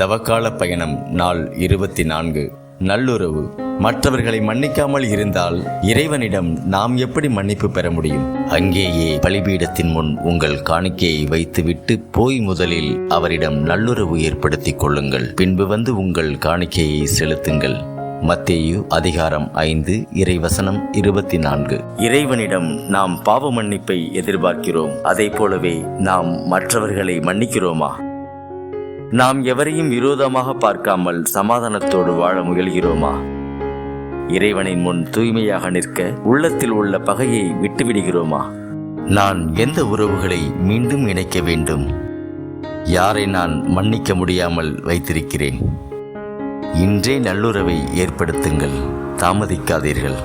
தவக்கால பயணம் நாள் இருபத்தி நான்கு நல்லுறவு. மற்றவர்களை மன்னிக்காமல் இருந்தால் இறைவனிடம் நாம் எப்படி மன்னிப்பு பெற முடியும்? அங்கேயே பலிபீடத்தின் முன் உங்கள் காணிக்கையை வைத்துவிட்டு போய் முதலில் அவரிடம் நல்லுறவு ஏற்படுத்திக் கொள்ளுங்கள். பின்பு வந்து உங்கள் காணிக்கையை செலுத்துங்கள். மத்தேயு அதிகாரம் ஐந்து இறைவசனம் இருபத்தி நான்கு இறைவனிடம் நாம் பாவ மன்னிப்பை எதிர்பார்க்கிறோம். அதை போலவே நாம் மற்றவர்களை மன்னிக்கிறோமா? நாம் எவரையும் விரோதமாக பார்க்காமல் சமாதானத்தோடு வாழ முயல்கிறோமா? இறைவனின் முன் தூய்மையாக நிற்க உள்ளத்தில் உள்ள பகையை விட்டுவிடுகிறோமா? நான் எந்த உறவுகளை மீண்டும் இணைக்க வேண்டும்? யாரை நான் மன்னிக்க முடியாமல் வைத்திருக்கிறேன்? இன்றே நல்லுறவை ஏற்படுத்துங்கள் தாமதிக்காதீர்கள்.